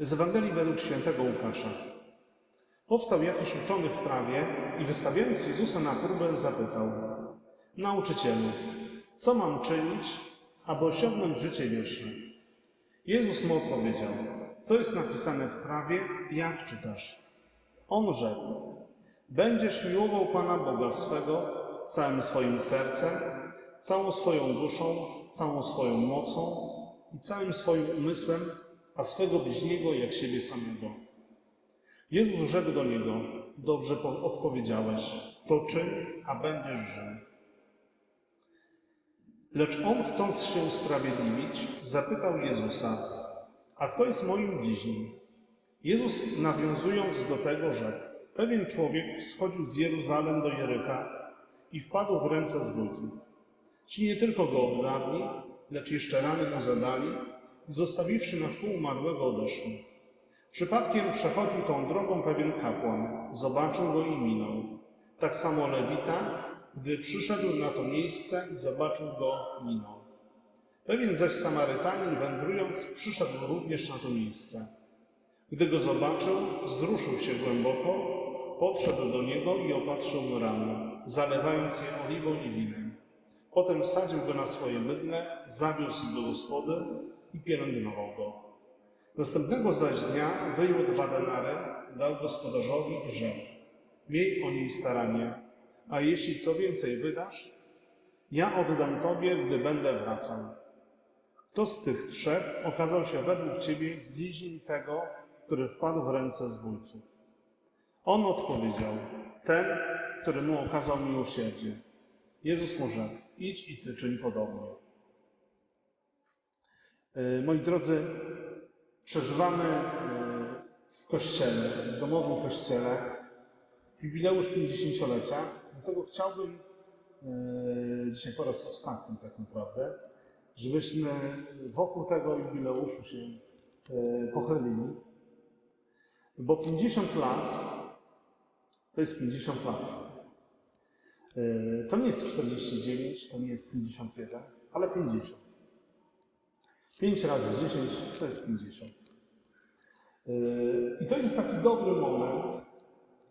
Z Ewangelii według świętego Łukasza. Powstał jakiś uczony w prawie i wystawiając Jezusa na próbę zapytał: Nauczycielu, co mam czynić, aby osiągnąć życie wieczne? Jezus mu odpowiedział: Co jest napisane w prawie, jak czytasz? On rzekł: Będziesz miłował Pana Boga swego całym swoim sercem, całą swoją duszą, całą swoją mocą i całym swoim umysłem, a swego bliźniego jak siebie samego. Jezus rzekł do niego: Dobrze po- odpowiedziałeś, to czyń, a będziesz żył. Lecz on, chcąc się usprawiedliwić, zapytał Jezusa: A kto jest moim bliźnim? Jezus, nawiązując do tego, rzekł: Pewien człowiek schodził z Jeruzalem do Jerycha i wpadł w ręce zbójców. Ci nie tylko go obdarli, lecz jeszcze rany mu zadali zostawiwszy na wpół umarłego odeszli. Przypadkiem przechodził tą drogą pewien kapłan, zobaczył go i minął. Tak samo Lewita, gdy przyszedł na to miejsce zobaczył go, minął. Pewien zaś Samarytanin, wędrując, przyszedł również na to miejsce. Gdy go zobaczył, wzruszył się głęboko, podszedł do niego i opatrzył mu rany, zalewając je oliwą i winem. Potem wsadził go na swoje bydle, zawiózł do gospody i pielęgnował go. Następnego zaś dnia wyjął dwa denary, dał gospodarzowi i rzekł: Miej o nim staranie, a jeśli co więcej wydasz, ja oddam tobie, gdy będę wracał. Kto z tych trzech okazał się według ciebie bliźnim tego, który wpadł w ręce zbójców? On odpowiedział: Ten, który mu okazał miłosierdzie. Jezus mu rzekł: Idź i ty czyń podobnie. E, Moi drodzy, przeżywamy e, w kościele, w domowym kościele, jubileusz 50-lecia. Dlatego chciałbym e, dzisiaj po raz ostatni tak naprawdę, żebyśmy wokół tego jubileuszu się pochylili. Bo 50 lat to jest 50 lat. To nie jest 49, to nie jest 51, ale 50. 5 razy 10 to jest 50. Yy, I to jest taki dobry moment,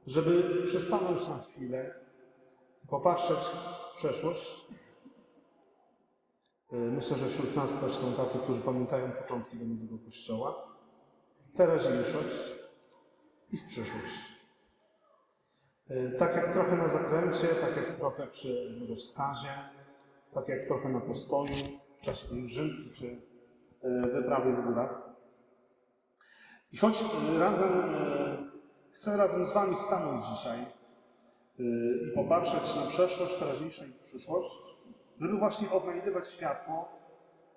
żeby przestanąć na chwilę, popatrzeć w przeszłość. Yy, Myślę, że wśród nas też są tacy, którzy pamiętają początki domowego kościoła, teraźniejszość i w przyszłość. Yy, Tak jak trochę na zakręcie, tak jak trochę przy wskazie, tak jak trochę na postoju, w czasie pielgrzymki czy wyprawy w górach. I choć e, razem, e, chcę razem z Wami stanąć dzisiaj e, i popatrzeć na przeszłość, teraźniejszość i przyszłość, żeby właśnie odnajdywać światło,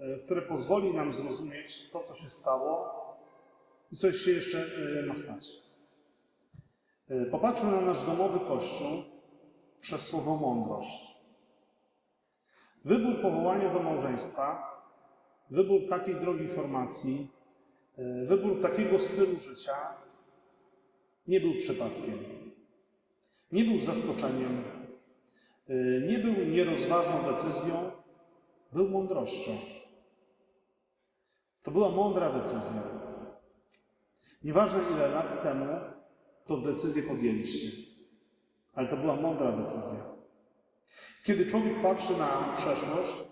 e, które pozwoli nam zrozumieć to, co się stało i co się jeszcze e, ma stać. E, Popatrzmy na nasz domowy kościół przez słowo mądrość. Wybór powołania do małżeństwa, wybór takiej drogi formacji, e, wybór takiego stylu życia nie był przypadkiem. Nie był zaskoczeniem, e, nie był nierozważną decyzją, był mądrością. To była mądra decyzja. Nieważne ile lat temu to decyzję podjęliście, ale to była mądra decyzja. Kiedy człowiek patrzy na przeszłość,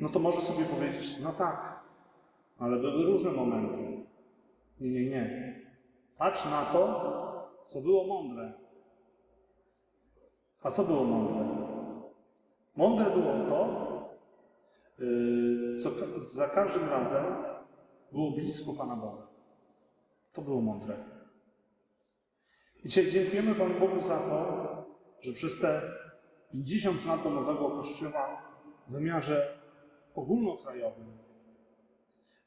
no to może sobie powiedzieć, no tak, ale były różne momenty. Nie, nie, nie. Patrz na to, co było mądre. A co było mądre? Mądre było to, yy, co za każdym razem było blisko Pana Boga. To było mądre. I dzisiaj dziękujemy Panu Bogu za to, że przez te 50 lat domowego kościoła w wymiarze ogólnokrajowym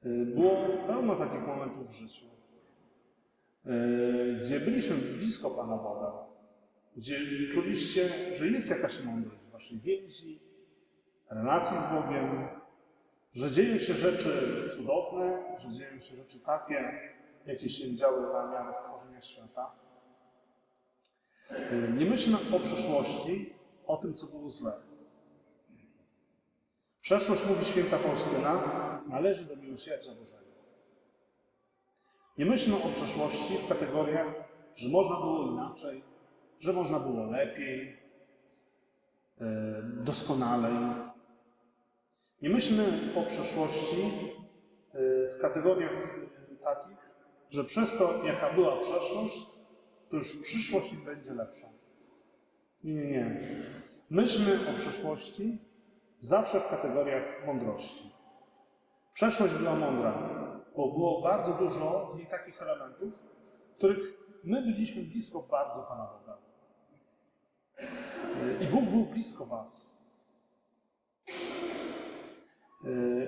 y, było pełno takich momentów w życiu, y, gdzie byliśmy blisko Pana Boga, gdzie czuliście, że jest jakaś mądrość w waszej więzi, relacji z Bogiem, że dzieją się rzeczy cudowne, że dzieją się rzeczy takie, jakie się działy na miarę stworzenia świata. Y, Nie myślmy o przeszłości, o tym, co było złe. Przeszłość, mówi święta Faustyna, należy do miłosierdzia Bożego. Nie myślmy o przeszłości w kategoriach, że można było inaczej, że można było lepiej, e, doskonalej. Nie myślmy o przeszłości e, w kategoriach e, takich, że przez to, jaka była przeszłość, to już przyszłość będzie lepsza. Nie, nie, nie. Myślmy o przeszłości zawsze w kategoriach mądrości. Przeszłość była mądra, bo było bardzo dużo w niej takich elementów, których my byliśmy blisko bardzo Pana Boga. I Bóg był blisko Was.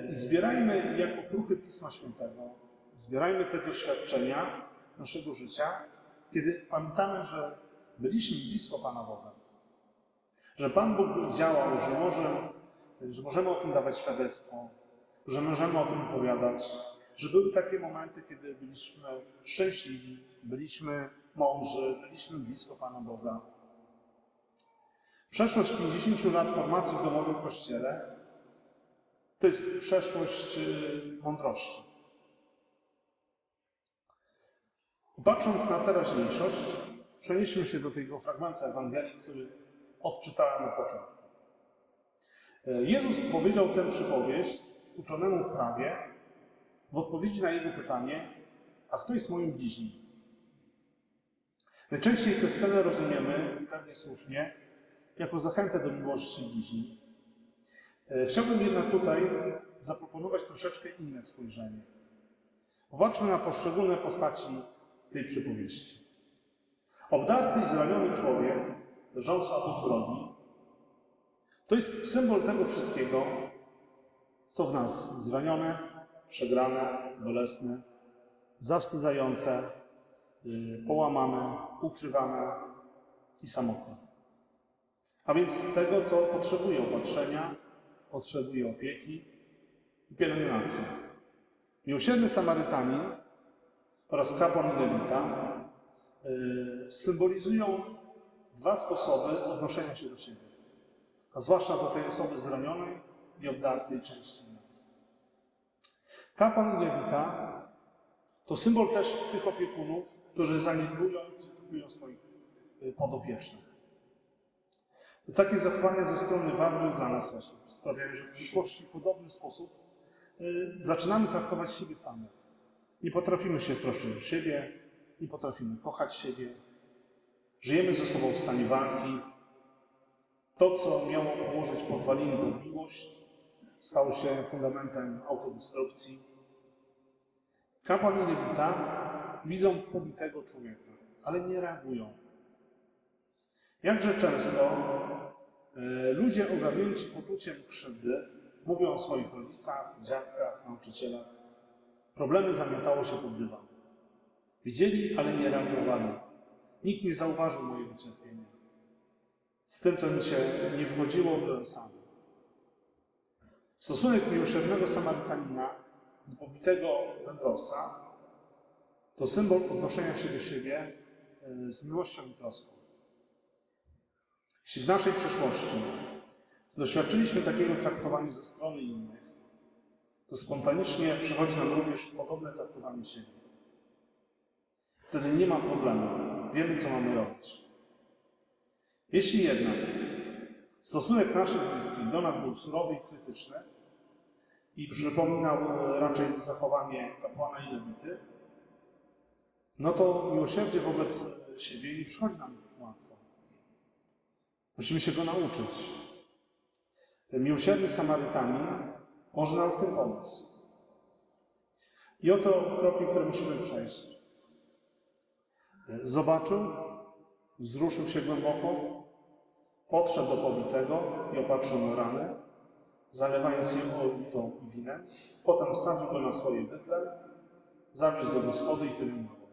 I zbierajmy jako kruchy Pisma Świętego, zbierajmy te doświadczenia naszego życia, kiedy pamiętamy, że byliśmy blisko Pana Boga. Że Pan Bóg działał, że, może, że możemy o tym dawać świadectwo, że możemy o tym opowiadać, że były takie momenty, kiedy byliśmy szczęśliwi, byliśmy mądrzy, byliśmy blisko Pana Boga. Przeszłość 50 lat formacji w domowym kościele to jest przeszłość y, mądrości. Patrząc na teraźniejszość, przenieśmy się do tego fragmentu Ewangelii, który odczytałem na początku. Jezus powiedział tę przypowieść uczonemu w prawie w odpowiedzi na jego pytanie, a kto jest moim bliźnim? Najczęściej tę scenę rozumiemy, pewnie słusznie, jako zachętę do miłości bliźni. Chciałbym jednak tutaj zaproponować troszeczkę inne spojrzenie. Popatrzmy na poszczególne postaci tej przypowieści. Obdarty i zraniony człowiek, leżący obok drogi, to jest symbol tego wszystkiego, co w nas zranione, przegrane, bolesne, zawstydzające, yy, połamane, ukrywane i samotne. A więc tego, co potrzebuje opatrzenia, potrzebuje opieki i pielęgnacji. Miłosierny Samarytanin oraz kapłan lewita yy, symbolizują dwa sposoby odnoszenia się do siebie, a zwłaszcza do tej osoby zranionej i obdartej części nas. Kapłan i lewita to symbol też tych opiekunów, którzy zaniedbują i krytykują swoich yy, podopiecznych. Takie zachowania ze strony ważnych dla nas osób sprawiają, że w przyszłości w podobny sposób yy, zaczynamy traktować siebie samych. Nie potrafimy się troszczyć o siebie, nie potrafimy kochać siebie. Żyjemy ze sobą w stanie walki. To, co miało położyć podwaliny pod miłość, stało się fundamentem autodestrukcji. Kapłan i lewita widzą pobitego człowieka, ale nie reagują. Jakże często e, ludzie ogarnięci poczuciem krzywdy mówią o swoich rodzicach, dziadkach, nauczycielach. Problemy zamiatało się pod dywan. Widzieli, ale nie reagowali. Nikt nie zauważył mojego cierpienia. Z tym, co mi się nie wychodziło, byłem sam. Stosunek miłosiernego Samarytanina do pobitego wędrowca to symbol odnoszenia się do siebie e, z miłością i troską. Jeśli w naszej przeszłości doświadczyliśmy takiego traktowania ze strony innych, to spontanicznie przychodzi nam również podobne traktowanie siebie. Wtedy nie ma problemu. Wiemy, co mamy robić. Jeśli jednak stosunek naszych bliskich do nas był surowy i krytyczny i przypominał raczej zachowanie kapłana i lewity, no to miłosierdzie wobec siebie nie przychodzi nam łatwo. Musimy się go nauczyć. Miłosierny Samarytanin może nam w tym pomóc. I oto kroki, które musimy przejść. Zobaczył, wzruszył się głęboko, podszedł do pobitego i opatrzył mu rany, zalewając je oliwą i winem. Potem wsadził go na swoje bydle, zawiózł do gospody i pielęgnował.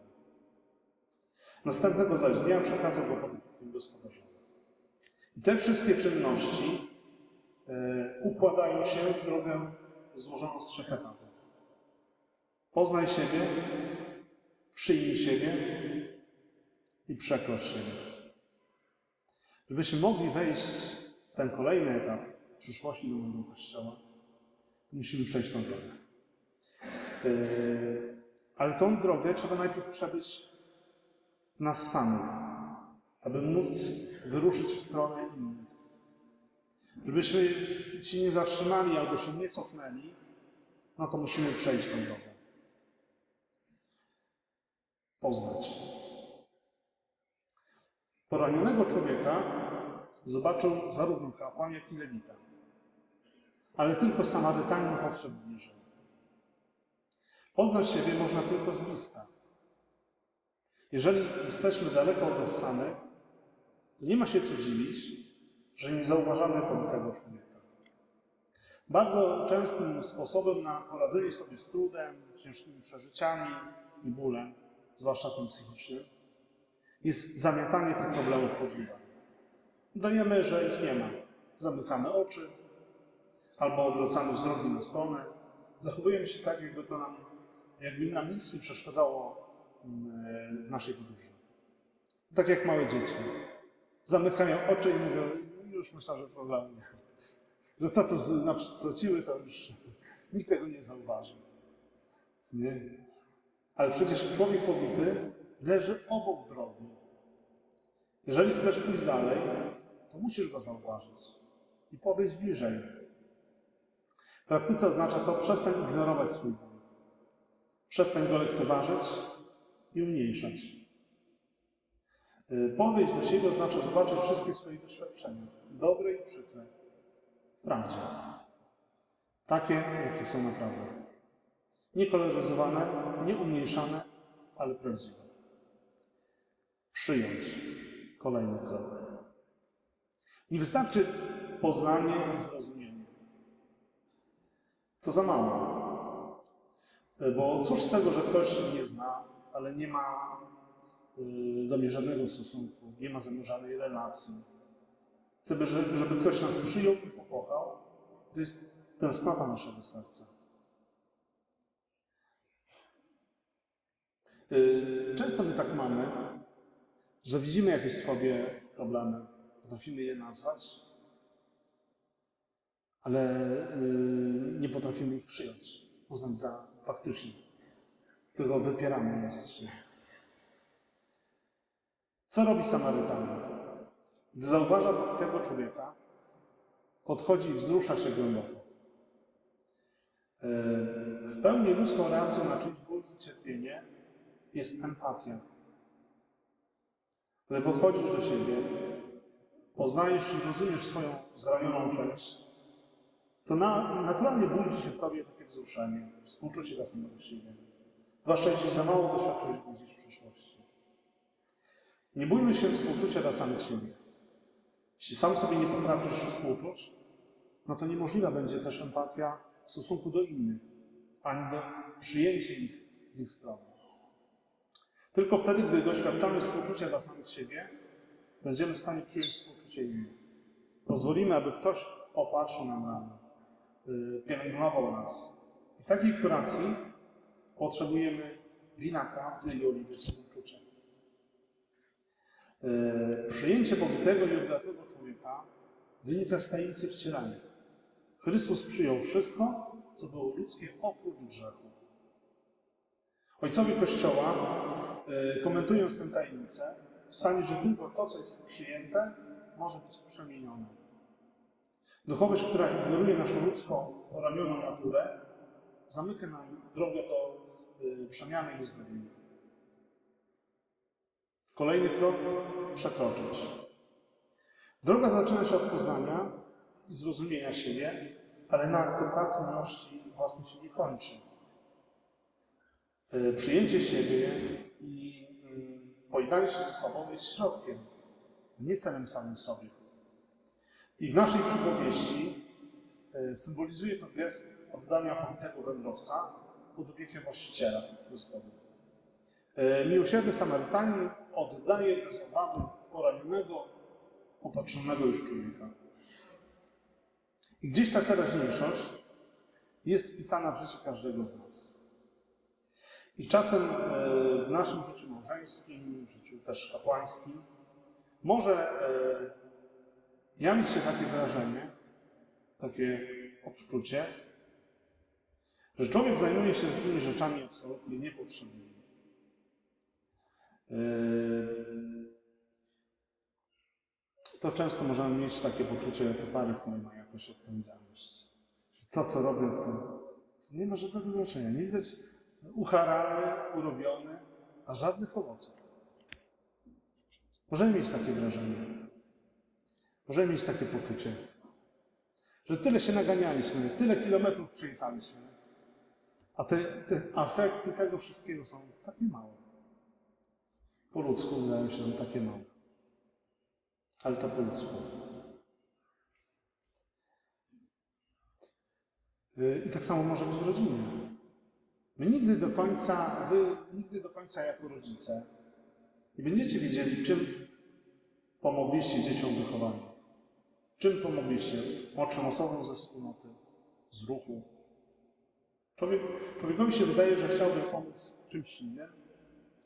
Następnego zaś dnia przekazał go pod gospodarzom. I te wszystkie czynności e, układają się w drogę złożoną z trzech etapów. Poznaj siebie, przyjmij siebie i przekroć siebie. Żebyśmy mogli wejść w ten kolejny etap przyszłości nowego Kościoła, musimy przejść tą drogę. E, Ale tą drogę trzeba najpierw przebyć nas samych, aby móc wyruszyć w stronę innych. Żebyśmy się nie zatrzymali albo się nie cofnęli, no to musimy przejść tą drogę. Poznać. Poranionego człowieka zobaczył zarówno kapłan, jak i lewita. Ale tylko Samarytanin podszedł bliżej. Poznać siebie można tylko z bliska. Jeżeli jesteśmy daleko od nas samych, to nie ma się co dziwić, że nie zauważamy pobitego człowieka. Bardzo częstym sposobem na poradzenie sobie z trudem, ciężkimi przeżyciami i bólem, zwłaszcza tym psychicznym, jest zamiatanie tych problemów pod dywan. Dajemy, że ich nie ma. Zamykamy oczy albo odwracamy wzrok inną stronę. Zachowujemy się tak, jakby to nam, jakby nam nic nie przeszkadzało mm, w naszej podróży. Tak jak małe dzieci. Zamykają oczy i mówią, już myślę, że problemu nie. Że to, co z- nas straciły, to już nikt tego nie zauważy. Nie? Ale przecież człowiek pobity leży obok drogi. Jeżeli chcesz pójść dalej, to musisz go zauważyć i podejść bliżej. W praktyce oznacza to przestań ignorować swój ból. Przestań go lekceważyć i umniejszać. Y, Podejść do siebie oznacza zobaczyć wszystkie swoje doświadczenia, dobre i przykre, w prawdzie. Takie, jakie są naprawdę. Nie koloryzowane, nie umniejszane, ale prawdziwe. Przyjąć kolejny krok. Nie wystarczy poznanie i zrozumienie. To za mało. Bo cóż z tego, że ktoś mnie zna, ale nie ma y, do mnie żadnego stosunku, nie ma ze żadnej relacji. Chcemy, żeby, żeby ktoś nas przyjął i pokochał. To jest tęsknota naszego serca. Y, Często my tak mamy, że widzimy jakieś sobie problemy, potrafimy je nazwać, ale y, nie potrafimy ich przyjąć, uznać za faktyczne. Tylko wypieramy siebie. Co robi Samarytanin? Gdy zauważa tego człowieka, podchodzi i wzrusza się głęboko. Y, W pełni ludzką reakcją na czyjś ból i cierpienie jest empatia. Gdy podchodzisz do siebie, poznajesz i rozumiesz swoją zranioną część, to na, naturalnie budzi się w tobie takie wzruszenie, współczucie dla samego siebie. Zwłaszcza jeśli za mało doświadczyłeś gdzieś w przeszłości. Nie bójmy się współczucia dla samych siebie. Jeśli sam sobie nie potrafisz współczuć, no to niemożliwa będzie też empatia w stosunku do innych, ani do przyjęcia ich z ich strony. Tylko wtedy, gdy doświadczamy współczucia dla samych siebie, będziemy w stanie przyjąć współczucie innych. Pozwolimy, aby ktoś opatrzył nam rany, yy, pielęgnował nas. I w takiej kuracji potrzebujemy wina prawdy i oliwy współczucia. Yy, Przyjęcie pobitego i obdartego człowieka wynika z tajemnicy wcielania. Chrystus przyjął wszystko, co było ludzkie, oprócz grzechu. Ojcowie Kościoła, e, komentując tę tajemnicę, pisali, że tylko to, co jest przyjęte, może być przemienione. Duchowość, która ignoruje naszą ludzką, poranioną naturę, zamyka nam drogę do e, przemiany i uzdrowienia. Kolejny krok przekroczyć. Droga zaczyna się od poznania i zrozumienia siebie, ale na akceptacji miłości własnej się nie kończy. E, Przyjęcie siebie i mm, pojednanie się ze sobą jest środkiem, nie celem samym sobie. I w naszej przypowieści e, symbolizuje to gest oddania pobitego wędrowca pod opiekę właściciela gospody. E, Miłosierny Samarytanin oddaje bez obawy poranionego, opatrzonego już człowieka. I gdzieś ta teraźniejszość jest wpisana w życie każdego z nas. I czasem e, w naszym życiu małżeńskim, w życiu też kapłańskim, może e, jawić się takie wrażenie, takie odczucie, Że człowiek zajmuje się takimi rzeczami absolutnie niepotrzebnymi. Yy, To często możemy mieć takie poczucie, te pary, które mają jakąś odpowiedzialność. Że to, co robią, to, to nie ma żadnego znaczenia. Nie widać ucharane, urobione, a żadnych owoców. Możemy mieć takie wrażenie. Możemy mieć takie poczucie, że tyle się naganialiśmy, tyle kilometrów przejechaliśmy, a te, te afekty tego wszystkiego są takie małe. Po ludzku wydają się nam takie małe. Ale to po ludzku. Yy, I tak samo może być w rodzinie. My nigdy do końca, wy nigdy do końca jako rodzice nie będziecie wiedzieli, czym pomogliście dzieciom w wychowaniu. Czym pomogliście młodszym osobom ze wspólnoty, z ruchu. Człowiek, człowiekowi się wydaje, że chciałby pomóc czymś innym.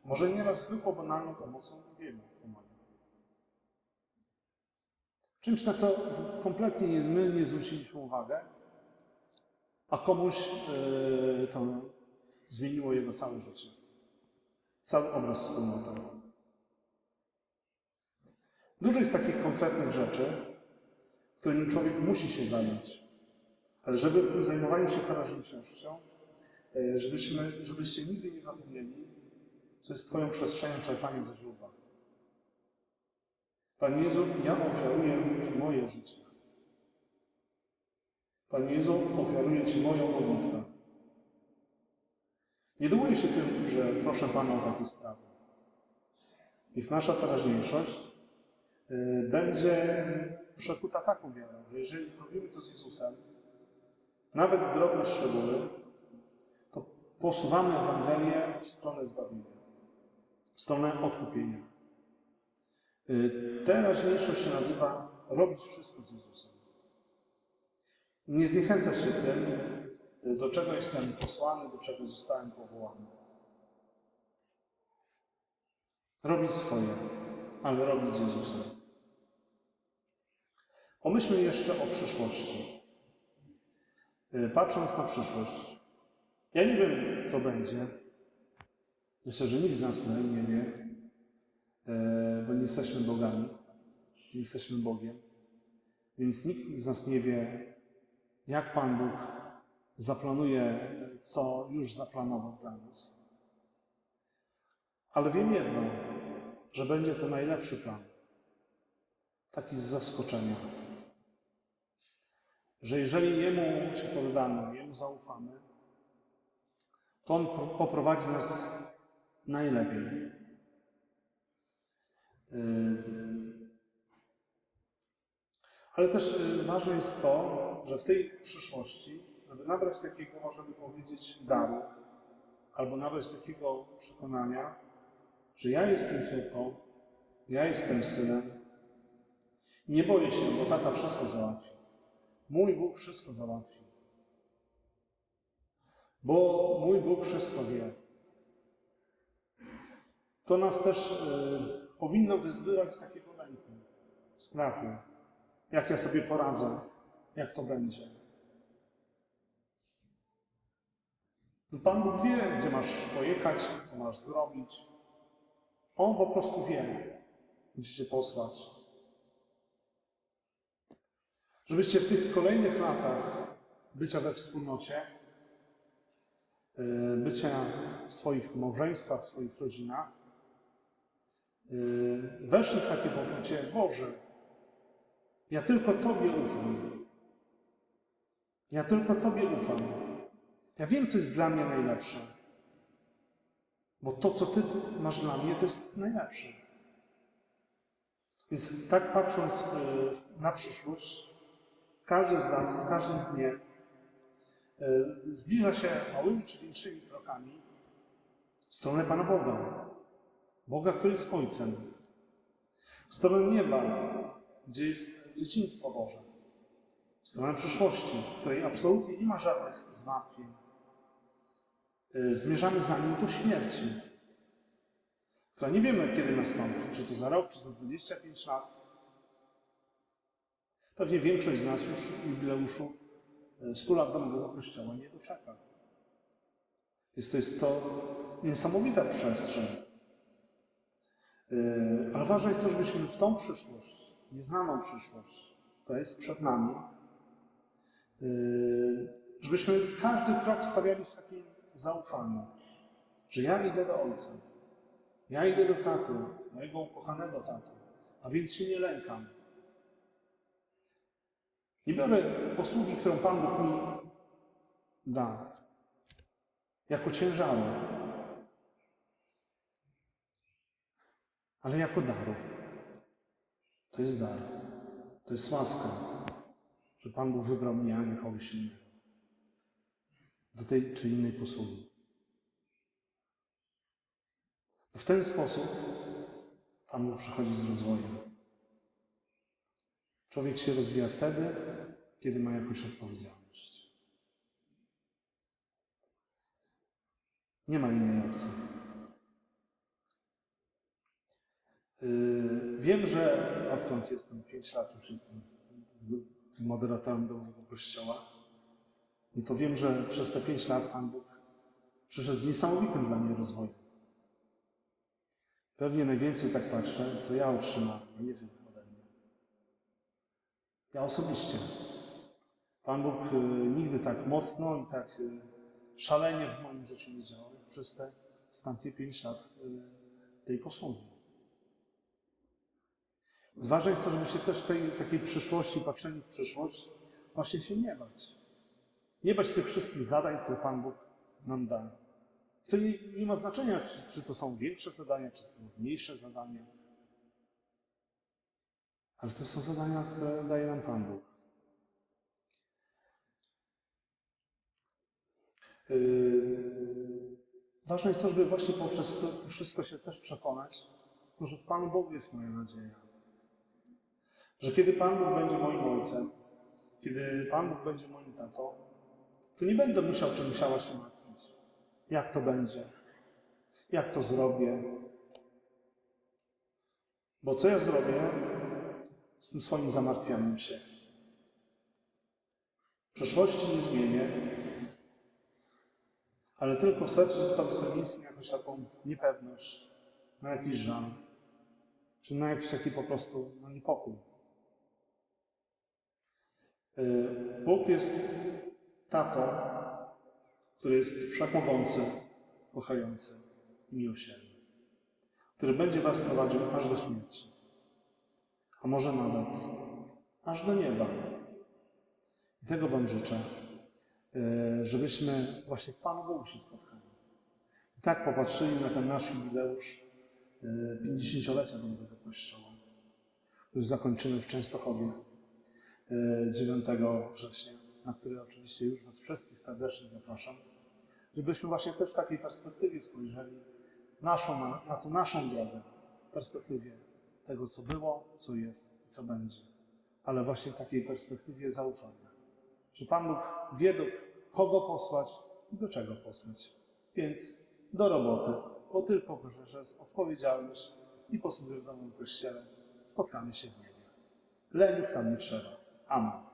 Może nieraz zwykłą, banalną pomocą drugiemu pomaga. Czymś, na co kompletnie nie- my nie zwróciliśmy uwagę, a komuś yy, to zmieniło jego całe życie. Cały obraz wspólnoty. Dużo jest takich konkretnych rzeczy, którymi człowiek musi się zająć. Ale żeby w tym zajmowaniu się teraźniejszością, e, żebyśmy, żebyście nigdy nie zapomnieli, co jest Twoją przestrzenią czerpania ze źródła. Panie Jezu, ja ofiaruję moje życie. Panie Jezu, ofiaruję Ci moją modlitwę. Nie dołuję się tym, że proszę Pana o takie sprawy. Niech nasza teraźniejszość y, będzie przekuta taką wiarą, że jeżeli robimy to z Jezusem, nawet drobne szczegóły, to posuwamy Ewangelię w stronę zbawienia, w stronę odkupienia. Y, Teraźniejszość się nazywa robić wszystko z Jezusem. I nie zniechęcać się tym, do czego jestem posłany, do czego zostałem powołany. Robić swoje, ale robić z Jezusem. Pomyślmy jeszcze o przyszłości. Y, Patrząc na przyszłość, ja nie wiem, co będzie. Myślę, że nikt z nas tutaj nie wie, y, bo nie jesteśmy bogami, nie jesteśmy Bogiem. Więc nikt z nas nie wie, jak Pan Bóg zaplanuje, co już zaplanował dla nas. Ale wiem jedno, że będzie to najlepszy plan. Taki z zaskoczenia. Że jeżeli Jemu się poddamy, Jemu zaufamy, to On po- poprowadzi nas najlepiej. Yy, Ale też y, ważne jest to, że w tej przyszłości, żeby nabrać takiego, można by powiedzieć, daru, albo nabrać takiego przekonania, że ja jestem córką, ja jestem synem. Nie boję się, bo tata wszystko załatwi. Mój Bóg wszystko załatwi. Bo mój Bóg wszystko wie. To nas też y, powinno wyzbywać z takiego lęku, strachu. Jak ja sobie poradzę, jak to będzie. No Pan Bóg wie, gdzie masz pojechać, co masz zrobić. On po prostu wie, gdzie cię posłać. Żebyście w tych kolejnych latach bycia we wspólnocie, yy, bycia w swoich małżeństwach, w swoich rodzinach, yy, weszli w takie poczucie Boże, ja tylko Tobie ufam. Ja tylko Tobie ufam. Ja wiem, co jest dla mnie najlepsze. Bo to, co Ty masz dla mnie, to jest najlepsze. Więc tak patrząc y, na przyszłość, każdy z nas z każdym dniem y, zbliża się małymi czy większymi krokami w stronę Pana Boga. Boga, który jest Ojcem. W stronę nieba, gdzie jest dzieciństwo Boże. W stronę przyszłości, której absolutnie nie ma żadnych zmartwień. Y, Zmierzamy za nim do śmierci, która nie wiemy, kiedy nastąpi. Czy to za rok, czy za 25 lat. Pewnie większość z nas już w jubileuszu y, 100 lat domowego kościoła nie doczeka. Jest to, jest to niesamowita przestrzeń. Yy, Ale ważne jest to, żebyśmy w tą przyszłość, nieznaną przyszłość, która jest przed nami, żebyśmy każdy krok stawiali w takim zaufaniu, że ja idę do Ojca, ja idę do taty, mojego ukochanego taty, a więc się nie lękam. Nie biorę posługi, którą Pan Bóg mi da, jako ciężaru, ale jako daru. To jest dar. To jest łaska, że Pan Bóg wybrał mnie, a nie kogoś innego do tej czy innej posługi. W ten sposób Pan Bóg przychodzi z rozwojem. Człowiek się rozwija wtedy, kiedy ma jakąś odpowiedzialność. Nie ma innej opcji. Yy, Wiem, że odkąd jestem 5 lat, już jestem moderatorem domowego kościoła, i to wiem, że przez te 5 lat Pan Bóg przyszedł z niesamowitym dla mnie rozwojem. Pewnie najwięcej tak patrzę, to ja otrzymałem, a nie wy ode mnie. Ja osobiście. Pan Bóg y, nigdy tak mocno i tak y, szalenie w moim życiu nie działał, jak przez te ostatnie 5 lat y, tej posługi. Ważne jest to, żeby się też tej takiej przyszłości, patrzeniu w przyszłość, właśnie się nie bać. Nie bać tych wszystkich zadań, które Pan Bóg nam da. To nie, nie ma znaczenia, czy, czy to są większe zadania, czy są mniejsze zadania. Ale to są zadania, które daje nam Pan Bóg. Yy, ważne jest to, żeby właśnie poprzez to, to wszystko się też przekonać, że w Panu Bogu jest moja nadzieja. Że kiedy Pan Bóg będzie moim ojcem, kiedy Pan Bóg będzie moim tatą, to nie będę musiał czy musiała się martwić. Jak to będzie? Jak to zrobię? Bo co ja zrobię z tym swoim zamartwianiem się? Przeszłości nie zmienię, ale tylko w sercu zostawi sobie miejsce jakąś taką niepewność, na jakiś żal, czy na jakiś taki po prostu no, niepokój. Yy, Bóg jest tatą, który jest wszechmogący, kochający i miłosierny, który będzie was prowadził aż do śmierci, a może nawet aż do nieba. I tego wam życzę, yy, żebyśmy właśnie w Panu Bogu się spotkali. I tak popatrzyli na ten nasz jubileusz yy, 50-lecia Nowego Kościoła, który zakończymy w Częstochowie yy, 9 września, na który oczywiście już Was wszystkich serdecznie zapraszam, żebyśmy właśnie też w takiej perspektywie spojrzeli naszą, na, na tą naszą drogę, w perspektywie tego, co było, co jest i co będzie, ale właśnie w takiej perspektywie zaufania, że Pan Bóg wie, do kogo posłać i do czego posłać. Więc do roboty, bo tylko przez odpowiedzialność i posługę w Domowym Kościele spotkamy się w niebie. Leniów tam nie trzeba. Amen.